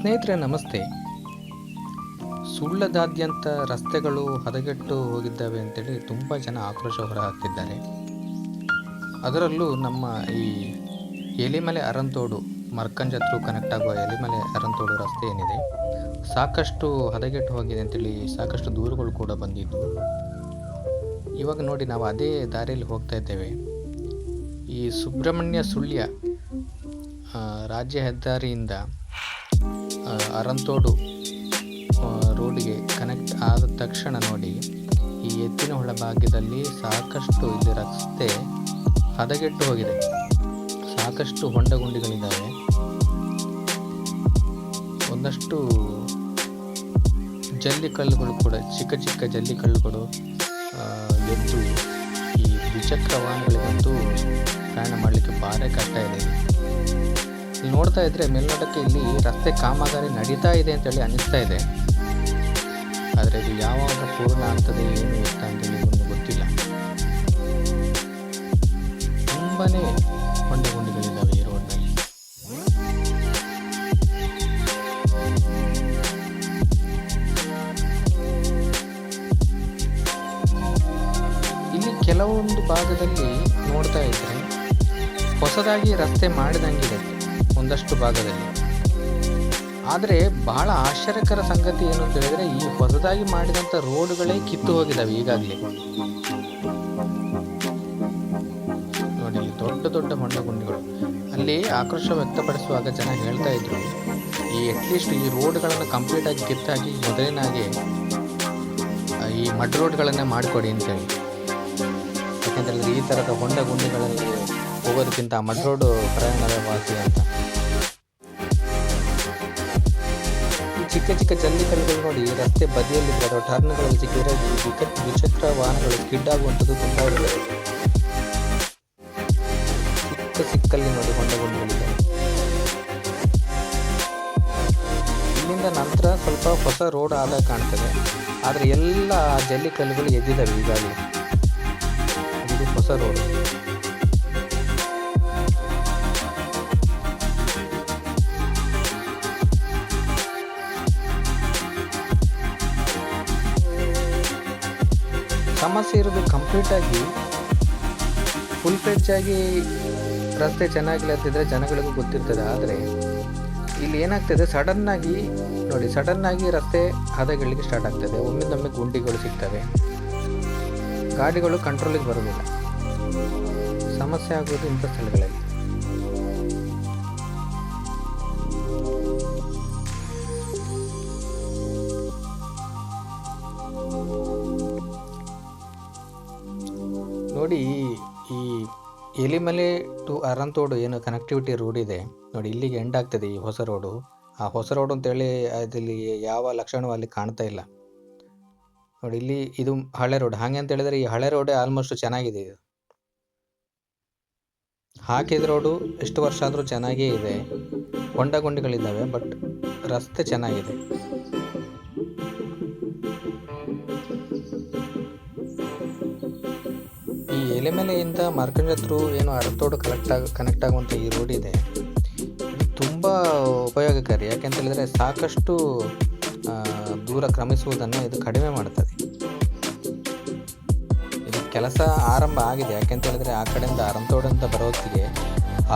ಸ್ನೇಹಿತರೆ, ನಮಸ್ತೆ. ಸುಳ್ಳದಾದ್ಯಂತ ರಸ್ತೆಗಳು ಹದಗೆಟ್ಟು ಹೋಗಿದ್ದಾವೆ ಅಂತೇಳಿ ತುಂಬ ಜನ ಆಕ್ರೋಶ ಹೊರಹಾಕ್ತಿದ್ದಾರೆ ಅದರಲ್ಲೂ ನಮ್ಮ ಈ ಎಲಿಮಲೆ ಅರಂತೋಡು ಮರ್ಕಂಜ ಹತ್ರ ಕನೆಕ್ಟ್ ಆಗುವ ಎಲಿಮಲೆ ಅರಂತೋಡು ರಸ್ತೆ ಏನಿದೆ, ಸಾಕಷ್ಟು ಹದಗೆಟ್ಟು ಹೋಗಿದೆ ಅಂತೇಳಿ ಸಾಕಷ್ಟು ದೂರುಗಳು ಕೂಡ ಬಂದಿದ್ದು. ಇವಾಗ ನೋಡಿ ನಾವು ಅದೇ ದಾರಿಯಲ್ಲಿ ಹೋಗ್ತಾ ಇದ್ದೇವೆ. ಈ ಸುಬ್ರಹ್ಮಣ್ಯ ಸುಳ್ಯ ರಾಜ್ಯ ಹೆದ್ದಾರಿಯಿಂದ ಅರಂತೋಡು ರೋಡಿಗೆ ಕನೆಕ್ಟ್ ಆದ ತಕ್ಷಣ ನೋಡಿ ಈ ಎತ್ತಿನ ಹೊಳೆ ಭಾಗ್ಯದಲ್ಲಿ ಸಾಕಷ್ಟು ಇಲ್ಲಿ ರಸ್ತೆ ಹದಗೆಟ್ಟು ಹೋಗಿದೆ. ಸಾಕಷ್ಟು ಹೊಂಡ ಗುಂಡಿಗಳಿದ್ದಾವೆ. ಒಂದಷ್ಟು ಜಲ್ಲಿ ಕಲ್ಲುಗಳು ಕೂಡ ಚಿಕ್ಕ ಚಿಕ್ಕ ಜಲ್ಲಿ ಕಲ್ಲುಗಳು ಆ, ಎದ್ದು ಈ ದ್ವಿಚಕ್ರ ವಾಹನಗಳಿಗಂತೂ ಪ್ರಯಾಣ ಮಾಡಲಿಕ್ಕೆ ಭಾರಿ ಕಷ್ಟ ಇದೆ. ಇಲ್ಲಿ ನೋಡ್ತಾ ಇದ್ರೆ ಮೇಲ್ನೋಟಕ್ಕೆ ಇಲ್ಲಿ ರಸ್ತೆ ಕಾಮಗಾರಿ ನಡೀತಾ ಇದೆ ಅಂತೇಳಿ ಅನಿಸ್ತಾ ಇದೆ. ಆದರೆ ಇದು ಯಾವಾಗ ಪೂರ್ಣ ಆಗ್ತದೆ, ಏನು ಇರ್ತ ಅಂತೇಳಿ ಒಂದು ಗೊತ್ತಿಲ್ಲ. ತುಂಬಾ ಹೊಂಡ ಈ ರೋಡ್ನಲ್ಲಿ ಇಲ್ಲಿ ಕೆಲವೊಂದು ಭಾಗದಲ್ಲಿ ನೋಡ್ತಾ ಇದ್ರೆ ಹೊಸದಾಗಿ ರಸ್ತೆ ಮಾಡಿದಂಗಿದೆ ಒಂದಷ್ಟು ಭಾಗದಲ್ಲಿ. ಆದರೆ ಬಹಳ ಆಶ್ಚರ್ಯಕರ ಸಂಗತಿ ಏನು ಅಂತ ಹೇಳಿದ್ರೆ, ಈ ಹೊಸದಾಗಿ ಮಾಡಿದಂಥ ರೋಡ್ಗಳೇ ಕಿತ್ತು ಹೋಗಿದ್ದಾವೆ ಈಗಾಗಲೇ. ನೋಡಿ ದೊಡ್ಡ ದೊಡ್ಡ ಹೊಂಡ ಗುಂಡಿಗಳು ಅಲ್ಲಿ ಆಕ್ರೋಶ ವ್ಯಕ್ತಪಡಿಸುವಾಗ ಜನ ಹೇಳ್ತಾ ಇದ್ರು, ಈ ಅಟ್ಲೀಸ್ಟ್ ಈ ರೋಡ್ಗಳನ್ನು ಕಂಪ್ಲೀಟ್ ಆಗಿ ಕಿತ್ತಾಗಿ ಮೊದಲಿನಾಗೆ ಈ ಮಡ್ ರೋಡ್ಗಳನ್ನೇ ಮಾಡಿಕೊಡಿ ಅಂತೇಳಿ ಯಾಕೆಂದರೆ ಈ ಥರದ ಹೊಂಡ ಗುಂಡಿಗಳಲ್ಲಿ ಹೋಗೋದಕ್ಕಿಂತ ಮಡ್ ರೋಡು ಪ್ರಯಾಣವೇ ವಾಸಿ ಅಂತ. ಚಿಕ್ಕ ಚಿಕ್ಕ ಜಲ್ಲಿಕಲ್ಲುಗಳು ನೋಡಿ, ರಸ್ತೆ ಬದಿಯಲ್ಲಿದ್ದರೆ ಅಥವಾ ಟರ್ನ್ಗಳಲ್ಲಿ ಸಿಕ್ಕಿದ್ರೆ ದ್ವಿಚಕ್ರ ವಾಹನಗಳು ಸ್ಕಿಡ್ ಆಗುವಂಥದ್ದು ತುಂಬ ಚಿಕ್ಕ ಸಿಕ್ಕಲ್ಲಿ ನೋಡಿ ಹೊಂಡಗೊಂಡಿದೆ. ಇಲ್ಲಿಂದ ನಂತರ ಸ್ವಲ್ಪ ಹೊಸ ರೋಡ್ ಆದಾಗ ಕಾಣ್ತದೆ. ಆದರೆ ಎಲ್ಲ ಜಲ್ಲಿ ಕಲ್ಲುಗಳು ಎದ್ದಿದ್ದಾವೆ ಈಗಾಗಲೇ. ಹೊಸ ರೋಡ್. ಸಮಸ್ಯೆ ಇರೋದು ಕಂಪ್ಲೀಟಾಗಿ ಫುಲ್ ಆಗಿ ರಸ್ತೆ ಚೆನ್ನಾಗಿಲ್ಲದಿದ್ದರೆ ಜನಗಳಿಗೂ ಗೊತ್ತಿರ್ತದೆ. ಆದರೆ ಇಲ್ಲಿ ಏನಾಗ್ತದೆ? ಸಡನ್ನಾಗಿ ನೋಡಿ ಸಡನ್ನಾಗಿ ರಸ್ತೆ ಹದಗಳಿಗೆ ಸ್ಟಾರ್ಟ್ ಆಗ್ತದೆ. ಒಮ್ಮಿಂದೊಮ್ಮೆ ಗುಂಡಿಗಳು ಸಿಗ್ತವೆ. ಗಾಡಿಗಳು ಕಂಟ್ರೋಲಿಗೆ ಬರೋದಿಲ್ಲ ಸಮಸ್ಯೆ ಆಗೋದು ಇಂಥ ಸ್ಥಳಗಳಲ್ಲಿ. ಎಲಿಮಲೆ ಟು ಅರಂತೋಡು ಏನು ಕನೆಕ್ಟಿವಿಟಿ ರೋಡ್ ಇದೆ. ನೋಡಿ, ಇಲ್ಲಿಗೆ ಎಂಡ್ ಆಗ್ತದೆ ಈ ಹೊಸ ರೋಡು ಆ ಹೊಸ ರೋಡ್ ಅಂತೇಳಿ ಅದಲ್ಲಿ ಯಾವ ಲಕ್ಷಣವೂ ಅಲ್ಲಿ ಕಾಣ್ತಾ ಇಲ್ಲ. ನೋಡಿ, ಇಲ್ಲಿ ಇದು ಹಳೆ ರೋಡ್ ಹಾಗೆ ಅಂತ ಹೇಳಿದ್ರೆ ಈ ಹಳೆ ರೋಡೇ ಆಲ್ಮೋಸ್ಟ್ ಚೆನ್ನಾಗಿದೆ ಇದು. ಹಾಕಿದ ರೋಡು ಎಷ್ಟು ವರ್ಷ ಆದರೂ ಚೆನ್ನಾಗೇ ಇದೆ. ಹೊಂಡ ಗುಂಡಿಗಳಿದ್ದಾವೆ ಬಟ್ ರಸ್ತೆ ಚೆನ್ನಾಗಿದೆ. ಎಲೆಮೆಲೆಯಿಂದ ಮಾರ್ಕಂಡ ಥ್ರೂ ಏನು ಅರತೋಡು ಕನೆಕ್ಟ್ ಆಗ ಕನೆಕ್ಟ್ ಆಗುವಂಥ ಈ ರೋಡ್ ಇದೆ. ತುಂಬ ಉಪಯೋಗಕಾರಿ. ಯಾಕೆಂತ ಹೇಳಿದರೆ ಸಾಕಷ್ಟು ದೂರ ಕ್ರಮಿಸುವುದನ್ನು ಇದು ಕಡಿಮೆ ಮಾಡ್ತದೆ. ಇದು ಕೆಲಸ ಆರಂಭ ಆಗಿದೆ. ಯಾಕೆಂತ ಹೇಳಿದರೆ ಆ ಕಡೆಯಿಂದ ಅರಂತೋಡಿಂದ ಬರೋತ್ತಿಗೆ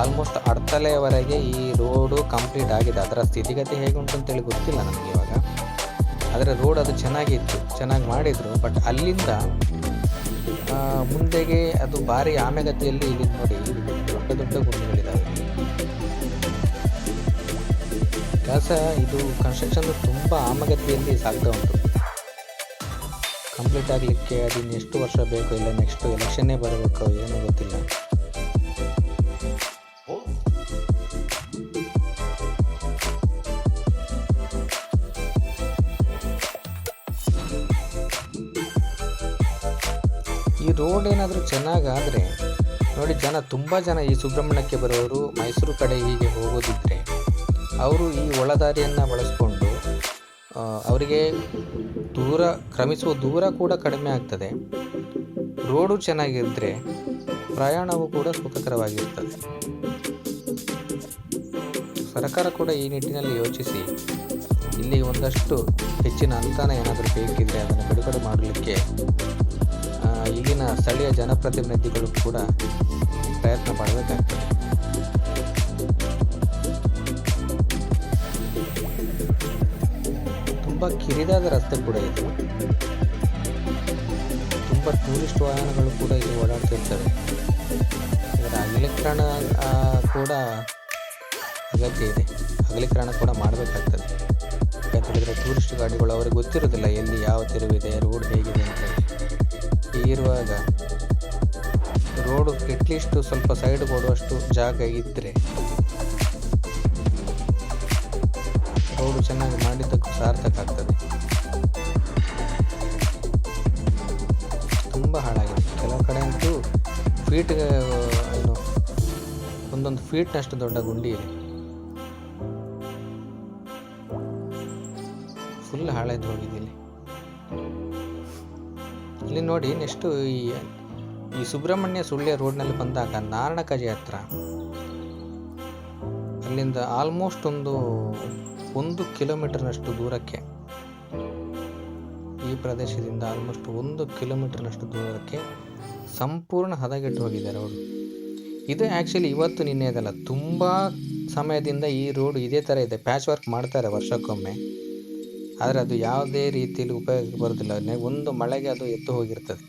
ಆಲ್ಮೋಸ್ಟ್ ಅಡ್ತಲೆಯವರೆಗೆ ಈ ರೋಡು ಕಂಪ್ಲೀಟ್ ಆಗಿದೆ. ಅದರ ಸ್ಥಿತಿಗತಿ ಹೇಗೆ ಉಂಟು ಅಂತೇಳಿ ಗೊತ್ತಿಲ್ಲ ನಮಗೆ ಇವಾಗ. ಆದರೆ ರೋಡ್ ಅದು ಚೆನ್ನಾಗಿತ್ತು. ಚೆನ್ನಾಗಿ ಮಾಡಿದರು. ಬಟ್ ಅಲ್ಲಿಂದ ಮುಂದೆಗೆ ಅದು ಭಾರಿ ಆಮೆಗತಿಯಲ್ಲಿ ಇಲ್ಲಿ ನೋಡಿ. ದೊಡ್ಡ ದೊಡ್ಡ ಗುಂಡಿಗಳಿದ್ದಾವೆ ಕೆಲಸ ಇದು ಕನ್ಸ್ಟ್ರಕ್ಷನ್ ತುಂಬ ಆಮಗತಿಯಲ್ಲಿ ಸಾಗ್ತಾ ಉಂಟು. ಕಂಪ್ಲೀಟ್ ಆಗಲಿಕ್ಕೆ ಅದಿನ್ನು ಎಷ್ಟು ವರ್ಷ ಬೇಕು ಇಲ್ಲ ನೆಕ್ಸ್ಟ್ ಎಲೆಕ್ಷನ್ನೇ ಬರಬೇಕು ಏನೂ ಗೊತ್ತಿಲ್ಲ. ರೋಡ್ ಏನಾದರೂ ಚೆನ್ನಾಗಾದರೆ ನೋಡಿ ಜನ, ತುಂಬ ಜನ ಈ ಸುಬ್ರಹ್ಮಣ್ಯಕ್ಕೆ ಬರೋರು ಮೈಸೂರು ಕಡೆ ಹೀಗೆ ಹೋಗೋದಿದ್ರೆ, ಅವರು ಈ ಒಳದಾರಿಯನ್ನು ಬಳಸ್ಕೊಂಡು ಅವರಿಗೆ ದೂರ, ಕ್ರಮಿಸುವ ದೂರ ಕೂಡ ಕಡಿಮೆ ಆಗ್ತದೆ. ರೋಡು ಚೆನ್ನಾಗಿದ್ದರೆ ಪ್ರಯಾಣವು ಕೂಡ ಸುಖಕರವಾಗಿರ್ತದೆ. ಸರ್ಕಾರ ಕೂಡ ಈ ನಿಟ್ಟಿನಲ್ಲಿ ಯೋಚಿಸಿ, ಇಲ್ಲಿ ಒಂದಷ್ಟು ಹೆಚ್ಚಿನ ಅನುದಾನ ಏನಾದರೂ ಬೇಕಿದ್ದರೆ ಅದನ್ನು ಬಿಡುಗಡೆ ಮಾಡಲಿಕ್ಕೆ ಸ್ಥಳೀಯ ಜನಪ್ರತಿನಿಧಿಗಳು ಕೂಡ ಪ್ರಯತ್ನ ಪಡಬೇಕಾಗ್ತದೆ ತುಂಬ ಕಿರಿದಾದ ರಸ್ತೆ ಕೂಡ ಇದೆ. ತುಂಬ ಟೂರಿಸ್ಟ್ ವಾಹನಗಳು ಕೂಡ ಇಲ್ಲಿ ಓಡಾಡ್ತಿರ್ತವೆ ಇದರ ಅಗಲೀಕರಣ ಕೂಡ ಅಗತ್ಯ ಇದೆ. ಅಗಲೀಕರಣ ಕೂಡ ಮಾಡಬೇಕಾಗ್ತದೆ. ಯಾಕಂದರೆ ಟೂರಿಸ್ಟ್ ಗಾಡಿಗಳು ಅವರಿಗೆ ಗೊತ್ತಿರೋದಿಲ್ಲ ಎಲ್ಲಿ ಯಾವ ತಿರುವಿದೆ, ರೋಡ್ ಹೇಗಿದೆ ಹೀಗಿರುವಾಗ ರೋಡು ಎಟ್ಲೀಸ್ಟು ಸ್ವಲ್ಪ ಸೈಡ್ ಕೊಡುವಷ್ಟು ಜಾಗ ಇದ್ದರೆ ರೋಡು ಚೆನ್ನಾಗಿ ಮಾಡಿದ್ದಕ್ಕೂ ಸಾರ್ಥಕ ಆಗ್ತದೆ. ತುಂಬ ಹಾಳಾಗಿದೆ. ಕೆಲವು ಕಡೆ ಅಂತೂ ಫೀಟ್ ಒಂದೊಂದು ಫೀಟ್ನಷ್ಟು ದೊಡ್ಡ ಗುಂಡಿ ಇದೆ. ಫುಲ್ ಹಾಳಾಯ್ತು ಹೋಗಿದೆ ಇಲ್ಲಿ ನೋಡಿ ನೆಕ್ಸ್ಟು ಈ ಈ ಸುಬ್ರಹ್ಮಣ್ಯ ಸುಳ್ಯ ರೋಡ್ನಲ್ಲಿ ಬಂದಾಗ ನಾರಣಕಜೆ ಹತ್ರ. ಅಲ್ಲಿಂದ ಆಲ್ಮೋಸ್ಟ್ ಒಂದು ಒಂದು ಕಿಲೋಮೀಟರ್ನಷ್ಟು ದೂರಕ್ಕೆ. ಈ ಪ್ರದೇಶದಿಂದ ಆಲ್ಮೋಸ್ಟ್ ಒಂದು ಕಿಲೋಮೀಟರ್ನಷ್ಟು ದೂರಕ್ಕೆ ಸಂಪೂರ್ಣ ಹದಗೆಟ್ಟು ಹೋಗಿದ್ದಾರೆ ಅವರು. ಇದು ಆ್ಯಕ್ಚುಲಿ ಇವತ್ತು ನಿನ್ನೆದಲ್ಲ, ತುಂಬ ಸಮಯದಿಂದ ಈ ರೋಡ್ ಇದೇ ಥರ ಇದೆ ಪ್ಯಾಚ್ ವರ್ಕ್ ಮಾಡ್ತಾರೆ ವರ್ಷಕ್ಕೊಮ್ಮೆ. ಆದರೆ ಅದು ಯಾವುದೇ ರೀತಿಯಲ್ಲಿ ಉಪಯೋಗಕ್ಕೆ ಬರೋದಿಲ್ಲ. ಒಂದು ಮಳೆಗೆ ಅದು ಎದ್ದು ಹೋಗಿರ್ತದೆ.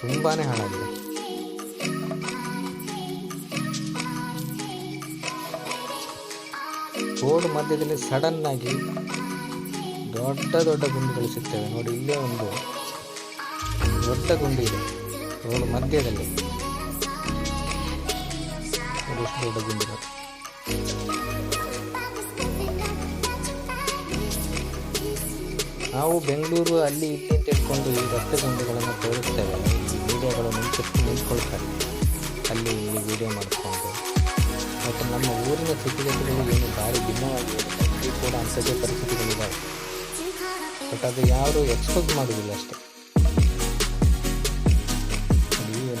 ತುಂಬಾ ಹಾಳಾಗಿದೆ ರೋಡ್ ಮಧ್ಯದಲ್ಲಿ ಸಡನ್ನಾಗಿ ದೊಡ್ಡ ದೊಡ್ಡ ಗುಂಡಿಗಳು ಸಿಗ್ತವೆ. ನೋಡಿ, ಇಲ್ಲೇ ಒಂದು ದೊಡ್ಡ ಗುಂಡಿ ಇದೆ ರೋಡ್ ಮಧ್ಯದಲ್ಲಿ. ದೊಡ್ಡ ಗುಂಡಿಗಳು. ನಾವು ಬೆಂಗಳೂರು ಅಲ್ಲಿ ಇಲ್ಲಿ ಅಂತ ಹೇಳ್ಕೊಂಡು ಈ ರಸ್ತೆ ಗುಂಡಿಗಳನ್ನು ತೋರಿಸ್ತೇವೆ. ಈ ವಿಡಿಯೋಗಳು ನಿಂತು ನಿಂತ್ಕೊಳ್ತಾರೆ. ಅಲ್ಲಿ ಇಲ್ಲಿ ವೀಡಿಯೋ ಮಾಡಿಕೊಂಡು. ಮತ್ತು ನಮ್ಮ ಊರಿನ ಸ್ಥಿತಿಗತಿಗಳು ಏನು ಭಾರಿ ಭಿನ್ನವಾಗಿವೆ ಇಲ್ಲಿ ಕೂಡ ಅಂಥದ್ದೇ ಪರಿಸ್ಥಿತಿಗಳಿದ್ದಾವೆ ಬಟ್ ಅದು ಯಾರು ಎಕ್ಸ್ಪೋಸ್ ಮಾಡೋದಿಲ್ಲ ಅಷ್ಟೇ.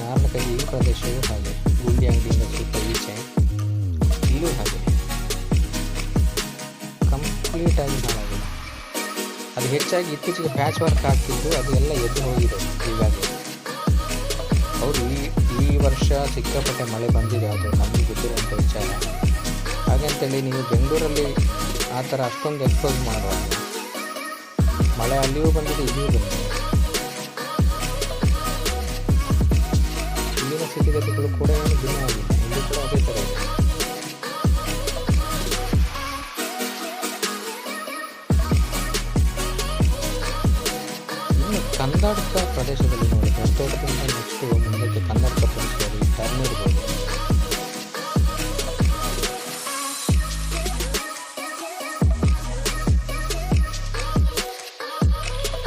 ನಾರ್ಮಕಲ್ಲಿ ಈ ಪ್ರದೇಶವೂ ಹಾಗೆ. ಗುಂಡಿ ಅಂಗಡಿಯಿಂದ ಸ್ವಲ್ಪ ಈಚೆ. ಇಲ್ಲೂ ಹಾಗೆ. ಕಂಪ್ಲೀಟಾಗಿ ಹಾಳಾಗಿದೆ ಅದು ಹೆಚ್ಚಾಗಿ ಇತ್ತೀಚೆಗೆ ಪ್ಯಾಚ್ ವರ್ಕ್ ಆಗ್ತಿದ್ದು ಅದು ಎಲ್ಲ ಎದ್ದು ಹೋಗಿದೆ ಈಗಾಗಲೇ. ಅವರು ಈ ಈ ವರ್ಷ ಸಿಕ್ಕಾಪಟ್ಟೆ ಮಳೆ ಬಂದಿದೆ ಅದು ನಮಗೆ ಗೊತ್ತಿರುವಂಥ ವಿಚಾರ. ಹಾಗಂತೇಳಿ ನೀವು ಬೆಂಗಳೂರಲ್ಲಿ ಆ ಥರ ಅಷ್ಟೊಂದು ಎಕ್ಸ್ಪೋಸ್ ಮಾಡುವ ಮಳೆ ಅಲ್ಲಿಯೂ ಬಂದಿದೆ, ಇಲ್ಲಿಯೂ ಬಂದಿದೆ. ಇಲ್ಲಿನ ಸ್ಥಿತಿಗತಿಗಳು ಕೂಡ ಇಲ್ಲಿ ಕೂಡ ಅದೇ ಥರ ಕನ್ನಡಕ ಪ್ರದೇಶದಲ್ಲಿ ನೋಡಿ ಹೊಸತೋಟದಿಂದ ನೆಕ್ಸ್ಟು ಮುಂದಕ್ಕೆ ಕನ್ನಡಕ ಪ್ರದೇಶದಲ್ಲಿ ಟರ್ನ್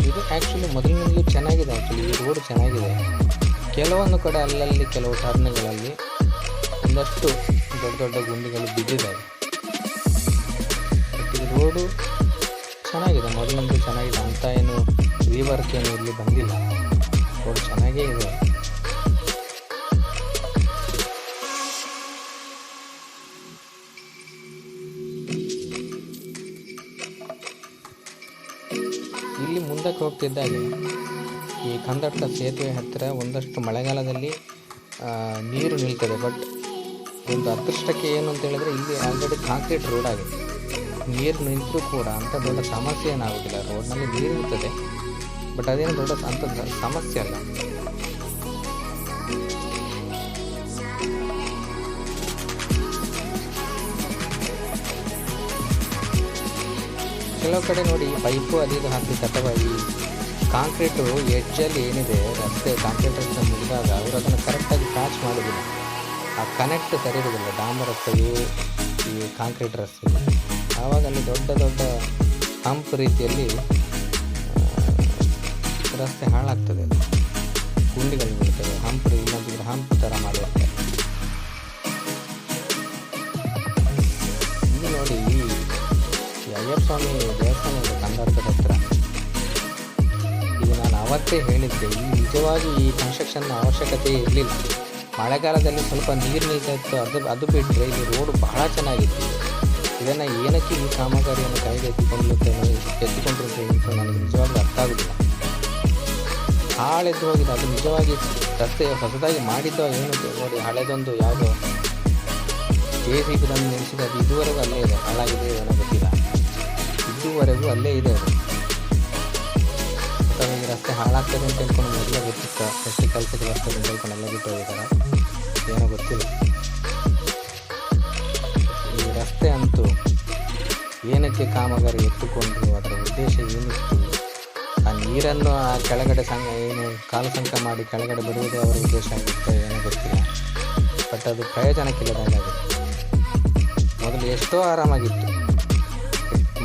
ಇದು ಆ್ಯಕ್ಚುಲಿ ಮೊದಲಿನಿಂದಲೂ ಚೆನ್ನಾಗಿದೆ ಆ್ಯಕ್ಚುಲಿ ಈ ರೋಡ್ ಚೆನ್ನಾಗಿದೆ. ಕೆಲವೊಂದು ಕಡೆ ಅಲ್ಲಲ್ಲಿ ಕೆಲವು ಟರ್ನ್ಗಳಲ್ಲಿ ಒಂದಷ್ಟು ದೊಡ್ಡ ದೊಡ್ಡ ಗುಂಡಿಗಳು ಬಿದ್ದಿದ್ದಾವೆ. ರೋಡು ಚೆನ್ನಾಗಿದೆ ಮೊದಲಂತೂ ಚೆನ್ನಾಗಿದೆ, ಅಂತ ಏನು ಏನು ಇಲ್ಲಿ ಬಂದಿಲ್ಲ. ರೋಡ್ ಚೆನ್ನಾಗೇ ಇದೆ. ಇಲ್ಲಿ ಮುಂದಕ್ಕೆ ಹೋಗ್ತಿದ್ದಾಗ ಈ ಕಂದಟ್ಟ ಸೇತುವೆ ಹತ್ತಿರ ಒಂದಷ್ಟು ಮಳೆಗಾಲದಲ್ಲಿ ನೀರು ನಿಲ್ತದೆ. ಬಟ್ ಒಂದು ಅದೃಷ್ಟಕ್ಕೆ ಏನು ಅಂತ ಹೇಳಿದ್ರೆ ಇಲ್ಲಿ ಆಲ್ರೆಡಿ ಕಾಂಕ್ರೀಟ್ ರೋಡ್ ಆಗಿದೆ. ನೀರು ನಿಂತರೂ ಕೂಡ ಅಂಥ ದೊಡ್ಡ ಸಮಸ್ಯೆ ಏನಾಗುತ್ತಿಲ್ಲ ರೋಡ್ನಲ್ಲಿ ನೀರು ಇರ್ತದೆ. ಬಟ್ ಅದೇನು ದೊಡ್ಡ ಅಂತ ಸಮಸ್ಯೆ ಅಲ್ಲ. ಕೆಲವು ಕಡೆ ನೋಡಿ ಪೈಪು ಅದು ಇದು ಹಾಕಲಿಕ್ಕೆ ಅಥವಾ ಈ ಕಾಂಕ್ರೀಟು ಎಡ್ಜಲ್ಲಿ ಏನಿದೆ, ರಸ್ತೆ ಕಾಂಕ್ರೀಟ್ ರಸ್ತೆ ಮುಗಿದಾಗ ಅವರು ಅದನ್ನು ಕರೆಕ್ಟಾಗಿ ಪ್ಯಾಚ್ ಮಾಡೋದಿಲ್ಲ. ಆ ಕನೆಕ್ಟ್ ಸರಿಯೋದಿಲ್ಲ ಡಾಂಬರ್ ರಸ್ತೆಗೆ ಈ ಕಾಂಕ್ರೀಟ್ ರಸ್ತೆ ಆವಾಗ ಅಲ್ಲಿ ದೊಡ್ಡ ದೊಡ್ಡ ಹಂಪ್ ರೀತಿಯಲ್ಲಿ ರಸ್ತೆ ಹಾಳಾಗ್ತದೆ ಗುಂಡಿಗಳು ಬೀಳ್ತವೆ, ಹಂಪ್ ಇಲ್ಲದಿದ್ರೆ ಹಂಪ್ ಥರ ಮಾಡುತ್ತೆ ಇಲ್ಲಿ ನೋಡಿ, ಈ ಅಯ್ಯಪ್ಪ ಸ್ವಾಮಿ ದೇವಸ್ಥಾನ ಇದೆ ಹತ್ರ. ಇದು ನಾನು ಅವತ್ತೇ ಹೇಳಿದ್ದೆ, ಈ ನಿಜವಾಗಿ ಈ ಕನ್ಸ್ಟ್ರಕ್ಷನ್ನ ಅವಶ್ಯಕತೆ ಇರಲಿಲ್ಲ. ಮಳೆಗಾಲದಲ್ಲಿ ಸ್ವಲ್ಪ ನೀರು ನಿಲ್ತಾ ಅದು ಅದು ಬಿಟ್ಟರೆ ಇಲ್ಲಿ ರೋಡ್ ಬಹಳ ಚೆನ್ನಾಗಿತ್ತು. ಇದನ್ನು ಏನಕ್ಕೆ ಈ ಕಾಮಗಾರಿಯನ್ನು ಕೈಗೆ ಎತ್ತಿಕೊಳ್ಳುತ್ತೇನೆ ಎತ್ತಿಕೊಂಡಿರುತ್ತೇನೆ ಅಂತ ನನಗೆ ನಿಜವಾಗ್ಲೂ ಅರ್ಥ ಆಗುತ್ತಿಲ್ಲ ಹಾಳೆದ್ದು ಹೋಗಿದೆ. ಅದು ನಿಜವಾಗಿ ರಸ್ತೆ ಹೊಸದಾಗಿ ಮಾಡಿದ್ದು ಏನು ನೋಡಿ ಹಳೆದೊಂದು ಯಾವುದೋ ಜೆ ಸಿ ಬಿದನ್ನು ನಿಲ್ಲಿಸಿದ ಅದು ಇದುವರೆಗೂ ಅಲ್ಲೇ ಇದೆ. ಹಾಳಾಗಿದೆ ಏನೋ ಗೊತ್ತಿಲ್ಲ. ಇದುವರೆಗೂ ಅಲ್ಲೇ ಇದೆ ಅದು. ಈ ರಸ್ತೆ ಹಾಳಾಗ್ತದೆ ಅಂತ ಹೇಳ್ಕೊಂಡು ಮೊದಲೇ ಗೊತ್ತಿತ್ತು. ಎಷ್ಟು ಕೆಲಸಕ್ಕೆ ಬರ್ತದೆ ಅಂತ ಹೇಳ್ಕೊಂಡು ಎಲ್ಲ ಬಿಟ್ಟು ಹೋಗಿದ್ದಾರೆ. ಏನೋ ಗೊತ್ತಿಲ್ಲ. ಈ ರಸ್ತೆ ಅಂತೂ ಏನಕ್ಕೆ ಕಾಮಗಾರಿ ಎತ್ತುಕೊಂಡ್ರು? ಅದರ ಉದ್ದೇಶ ಏನಿತ್ತು? ನೀರನ್ನು ಆ ಕೆಳಗಡೆ ಸಂಘ ಏನು ಕಾಲು ಸಂಕ ಮಾಡಿ ಕೆಳಗಡೆ ಬರುವುದೇ ಅವರ ಉದ್ದೇಶ ಆಗಿತ್ತು ಏನೋ ಗೊತ್ತಿಲ್ಲ. ಬಟ್ ಅದು ಪ್ರಯೋಜನಕ್ಕಿಲ್ಲದಾಗುತ್ತೆ ಮೊದಲು ಎಷ್ಟೋ ಆರಾಮಾಗಿತ್ತು.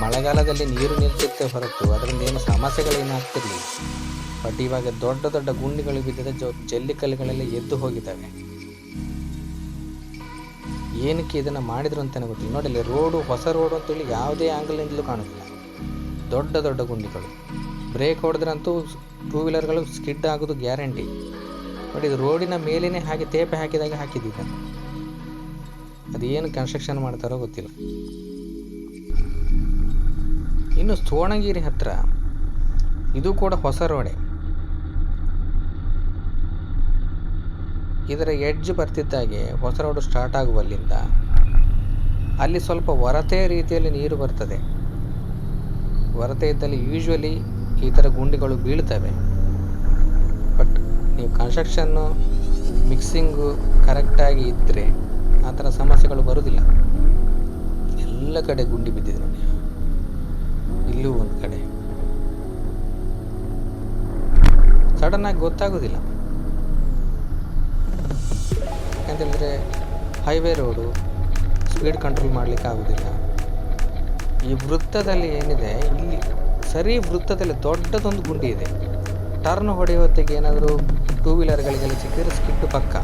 ಮಳೆಗಾಲದಲ್ಲಿ ನೀರು ನಿಲ್ತಿತ್ತೆ ಹೊರತು ಅದರಿಂದ ಏನು ಸಮಸ್ಯೆಗಳೇನು ಆಗ್ತಿರಲಿಲ್ಲ ಬಟ್ ಇವಾಗ ದೊಡ್ಡ ದೊಡ್ಡ ಗುಂಡಿಗಳು ಬಿದ್ದರೆ ಜೊ ಜಲ್ಲಿ ಕಲ್ಲುಗಳೆಲ್ಲ ಎದ್ದು ಹೋಗಿದ್ದಾವೆ. ಏನಕ್ಕೆ ಇದನ್ನು ಮಾಡಿದ್ರು ಅಂತಲೇ ಗೊತ್ತಿಲ್ಲ. ನೋಡಲಿ ರೋಡು, ಹೊಸ ರೋಡು ಅಂತೇಳಿ ಯಾವುದೇ ಆ್ಯಂಗಲ್ನಿಂದಲೂ ಕಾಣುತ್ತಿಲ್ಲ ದೊಡ್ಡ ದೊಡ್ಡ ಗುಂಡಿಗಳು. ಬ್ರೇಕ್ ಹೊಡೆದ್ರಂತೂ ಟೂ ವೀಲರ್ಗಳು ಸ್ಕಿಡ್ ಆಗೋದು ಗ್ಯಾರಂಟಿ. ಬಟ್ ಇದು ರೋಡಿನ ಮೇಲೇ ಹಾಗೆ ತೇಪೆ ಹಾಕಿದಾಗ ಹಾಕಿದ್ದಿದ್ದ ಅದೇನು ಕನ್ಸ್ಟ್ರಕ್ಷನ್ ಮಾಡ್ತಾರೋ ಗೊತ್ತಿಲ್ಲ. ಇನ್ನು ಸೋಣಗಿರಿ ಹತ್ರ ಇದು ಕೂಡ ಹೊಸ ರೋಡೆ. ಇದರ ಎಡ್ಜ್ ಬರ್ತಿದ್ದಾಗೆ ಹೊಸ ರೋಡು ಸ್ಟಾರ್ಟ್ ಆಗುವಲ್ಲಿಂದ ಅಲ್ಲಿ ಸ್ವಲ್ಪ ಹೊರತೆ ರೀತಿಯಲ್ಲಿ ನೀರು ಬರ್ತದೆ. ಹೊರತೆ ಇದ್ದಲ್ಲಿ ಯೂಶ್ವಲಿ ಈ ಥರ ಗುಂಡಿಗಳು ಬೀಳ್ತವೆ. ಬಟ್ ನೀವು ಕನ್ಸ್ಟ್ರಕ್ಷನ್ನು ಮಿಕ್ಸಿಂಗು ಕರೆಕ್ಟಾಗಿ ಇದ್ದರೆ ಆ ಥರ ಸಮಸ್ಯೆಗಳು ಬರೋದಿಲ್ಲ. ಎಲ್ಲ ಕಡೆ ಗುಂಡಿ ಬಿದ್ದಿದೆ. ನೋಡಿ ಇಲ್ಲೂ ಒಂದು ಕಡೆ. ಸಡನ್ನಾಗಿ ಗೊತ್ತಾಗೋದಿಲ್ಲ. ಯಾಕಂತೇಳಿದ್ರೆ ಹೈವೇ ರೋಡು ಸ್ಪೀಡ್ ಕಂಟ್ರೋಲ್ ಮಾಡಲಿಕ್ಕೆ ಆಗೋದಿಲ್ಲ. ಈ ವೃತ್ತದಲ್ಲಿ ಏನಿದೆ, ಇಲ್ಲಿ ಸರಿ ವೃತ್ತದಲ್ಲಿ ದೊಡ್ಡದೊಂದು ಗುಂಡಿ ಇದೆ. ಟರ್ನ್ ಹೊಡೆಯೋ ಹೊತ್ತಿಗೆ ಏನಾದರೂ ಟೂ ವೀಲರ್ಗಳಿಗೆಲ್ಲ ಸಿಕ್ಕಿದ್ರೆ ಸ್ಕಿಡ್ ಪಕ್ಕ.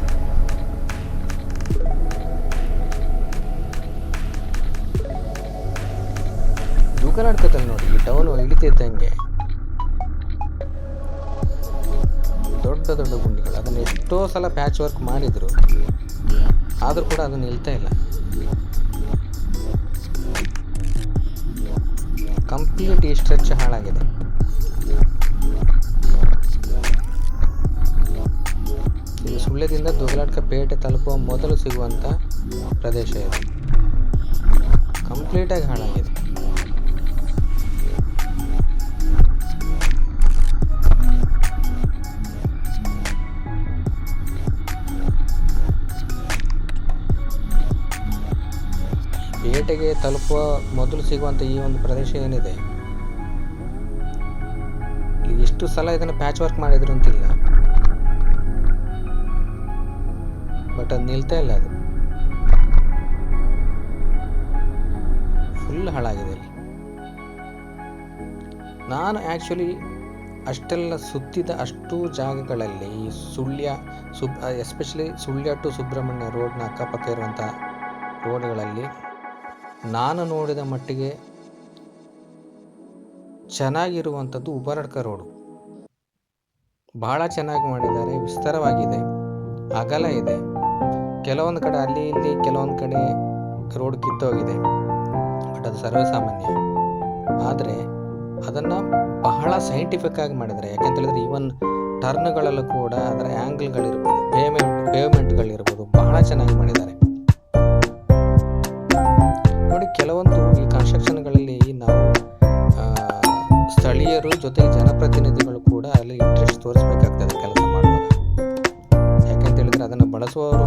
ಜುಗಲಾಡ್ತದಲ್ಲಿ ನೋಡಿ, ಈ ಟೌನು ಇಳಿತಿದ್ದಂಗೆ ದೊಡ್ಡ ದೊಡ್ಡ ಗುಂಡಿಗಳು, ಅದನ್ನು ಎಷ್ಟೋ ಸಲ ಪ್ಯಾಚ್ ವರ್ಕ್ ಮಾಡಿದರು. ಆದರೂ ಕೂಡ ಅದು ನಿಲ್ತಾ ಇಲ್ಲ. ಕಂಪ್ಲೀಟ್ ಈ ಸ್ಟ್ರೆಚ್ ಹಾಳಾಗಿದೆ. ಇದು ಸುಳ್ಯದಿಂದ ದುಗಲಾಡ್ಕ ಪೇಟೆ ತಲುಪುವ ಮೊದಲು ಸಿಗುವಂಥ ಪ್ರದೇಶ ಇದು. ಕಂಪ್ಲೀಟಾಗಿ ಹಾಳಾಗಿದೆ. ಪೇಟೆಗೆ ತಲುಪುವ ಮೊದಲು ಸಿಗುವಂಥ ಈ ಒಂದು ಪ್ರದೇಶ ಏನಿದೆ? ಇಷ್ಟು ಸಲ ಇದನ್ನು ಪ್ಯಾಚ್ ವರ್ಕ್ ಮಾಡಿದ್ರು ಅಂತಿಲ್ಲ. ಬಟ್ ಅದು ನಿಲ್ತಾ ಇಲ್ಲ ಅದು. ಫುಲ್ ಹಾಳಾಗಿದೆ ಇಲ್ಲಿ ನಾನು ಆ್ಯಕ್ಚುಲಿ ಅಷ್ಟೆಲ್ಲ ಸುತ್ತಿದ ಅಷ್ಟು ಜಾಗಗಳಲ್ಲಿ ಈ ಸುಳ್ಯ ಸುಬ್ ಎಸ್ಪೆಷಲಿ ಸುಳ್ಯ ಟು ಸುಬ್ರಹ್ಮಣ್ಯ ರೋಡ್ನ ಅಕ್ಕಪಕ್ಕ ಇರುವಂಥ ರೋಡ್ಗಳಲ್ಲಿ ನಾನು ನೋಡಿದ ಮಟ್ಟಿಗೆ ಚೆನ್ನಾಗಿರುವಂಥದ್ದು ಉಬರಡ್ಕ ರೋಡು. ಬಹಳ ಚೆನ್ನಾಗಿ ಮಾಡಿದ್ದಾರೆ, ವಿಸ್ತಾರವಾಗಿದೆ, ಅಗಲ ಇದೆ. ಕೆಲವೊಂದು ಕಡೆ ಅಲ್ಲಿ ಇಲ್ಲಿ, ಕೆಲವೊಂದು ಕಡೆ ರೋಡ್ ಕಿತ್ತೋಗಿದೆ. ಬಟ್ ಅದು ಸರ್ವೇಸಾಮಾನ್ಯ. ಆದರೆ ಅದನ್ನು ಬಹಳ ಸೈಂಟಿಫಿಕ್ ಆಗಿ ಮಾಡಿದ್ದಾರೆ. ಯಾಕೆಂತ ಹೇಳಿದ್ರೆ ಈವನ್ ಟರ್ನ್ಗಳಲ್ಲೂ ಕೂಡ ಅದರ ಆ್ಯಂಗಲ್ಗಳಿರ್ಬೋದು ಪೇಮೆಂಟ್ ಪೇಮೆಂಟ್ಗಳಿರ್ಬೋದು ಬಹಳ ಚೆನ್ನಾಗಿ ಮಾಡಿದ್ದಾರೆ. ಕೆಲವೊಂದು ಈ ಕನ್ಸ್ಟ್ರಕ್ಷನ್ಗಳಲ್ಲಿ ನಾವು ಸ್ಥಳೀಯರು ಜೊತೆಗೆ ಜನಪ್ರತಿನಿಧಿಗಳು ಕೂಡ ಅಲ್ಲಿ ಇಂಟ್ರೆಸ್ಟ್ ತೋರಿಸ್ಬೇಕಾಗ್ತದೆ ಕೆಲಸ ಮಾಡುವಾಗ. ಯಾಕಂತ ಹೇಳಿದ್ರೆ ಅದನ್ನು ಬಳಸುವವರು